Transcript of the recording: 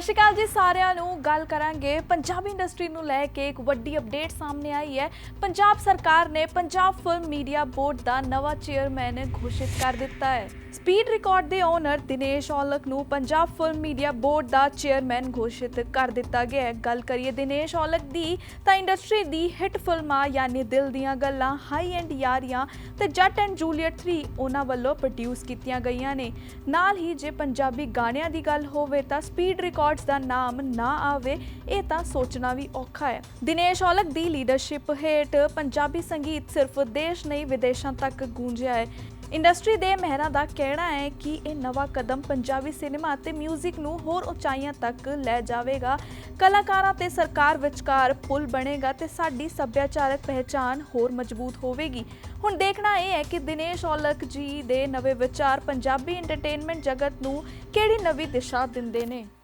ਸਤਿ ਸ਼੍ਰੀ ਅਕਾਲ ਜੀ ਸਾਰਿਆਂ ਨੂੰ। ਗੱਲ ਕਰਾਂਗੇ ਪੰਜਾਬੀ ਇੰਡਸਟਰੀ ਨੂੰ ਲੈ ਕੇ। ਇੱਕ ਵੱਡੀ ਅਪਡੇਟ ਸਾਹਮਣੇ ਆਈ ਹੈ। ਪੰਜਾਬ ਸਰਕਾਰ ਨੇ ਪੰਜਾਬ ਫਿਲਮ ਮੀਡੀਆ ਬੋਰਡ ਦਾ ਨਵਾਂ ਚੇਅਰਮੈਨ ਘੋਸ਼ਿਤ ਕਰ ਦਿੱਤਾ ਹੈ। ਸਪੀਡ ਰਿਕਾਰਡ ਦੇ ਓਨਰ ਦਿਨੇਸ਼ ਔਲਖ ਨੂੰ ਪੰਜਾਬ ਫਿਲਮ ਮੀਡੀਆ ਬੋਰਡ ਦਾ ਚੇਅਰਮੈਨ ਘੋਸ਼ਿਤ ਕਰ ਦਿੱਤਾ ਗਿਆ ਹੈ। ਗੱਲ ਕਰੀਏ ਦਿਨੇਸ਼ ਔਲਖ ਦੀ, ਤਾਂ ਇੰਡਸਟਰੀ ਦੀ ਹਿੱਟ ਫਿਲਮਾਂ ਯਾਨੀ ਦਿਲ ਦੀਆਂ ਗੱਲਾਂ ਹਾਈ ਐਂਡ ਯਾਰੀਆਂ ਤੇ ਜੱਟ ਐਂਡ ਜੂਲੀਅਟ 3 ਉਹਨਾਂ ਵੱਲੋਂ ਪ੍ਰੋਡਿਊਸ ਕੀਤੀਆਂ ਗਈਆਂ ਨੇ। ਨਾਲ ਹੀ ਜੇ ਪੰਜਾਬੀ ਗਾਣਿਆਂ ਦੀ ਗੱਲ ਹੋਵੇ ਤਾਂ ਸਪੀਡ ਰਿਕਾਰਡ ਰਿਕਾਰਡਸ ਦਾ ਨਾਮ ਨਾ ਆਵੇ, ਇਹ ਤਾਂ ਸੋਚਣਾ ਵੀ ਔਖਾ ਹੈ। ਦਿਨੇਸ਼ ਔਲਖ ਦੀ ਲੀਡਰਸ਼ਿਪ ਹੇਠ ਪੰਜਾਬੀ ਸੰਗੀਤ ਸਿਰਫ ਦੇਸ਼ ਨਹੀਂ, ਵਿਦੇਸ਼ਾਂ ਤੱਕ ਗੂੰਜਿਆ ਹੈ। ਇੰਡਸਟਰੀ ਦੇ ਮਹਿਰਾਂ ਦਾ ਕਹਿਣਾ ਹੈ ਕਿ ਇਹ ਨਵਾਂ ਕਦਮ ਪੰਜਾਬੀ ਸਿਨੇਮਾ ਅਤੇ 뮤직 ਨੂੰ ਹੋਰ ਉਚਾਈਆਂ ਤੱਕ ਲੈ ਜਾਵੇਗਾ। ਕਲਾਕਾਰਾਂ ਤੇ ਸਰਕਾਰ ਵਿਚਕਾਰ ਪੁਲ ਬਣੇਗਾ ਤੇ ਸਾਡੀ ਸੱਭਿਆਚਾਰਕ ਪਹਿਚਾਨ ਹੋਰ ਮਜ਼ਬੂਤ ਹੋਵੇਗੀ। ਹੁਣ ਦੇਖਣਾ ਇਹ ਹੈ ਕਿ ਦਿਨੇਸ਼ ਔਲਖ ਜੀ ਦੇ ਨਵੇਂ ਵਿਚਾਰ ਪੰਜਾਬੀ ਐਂਟਰਟੇਨਮੈਂਟ ਜਗਤ ਨੂੰ ਕਿਹੜੀ ਨਵੀਂ ਦਿਸ਼ਾ ਦਿੰਦੇ ਨੇ?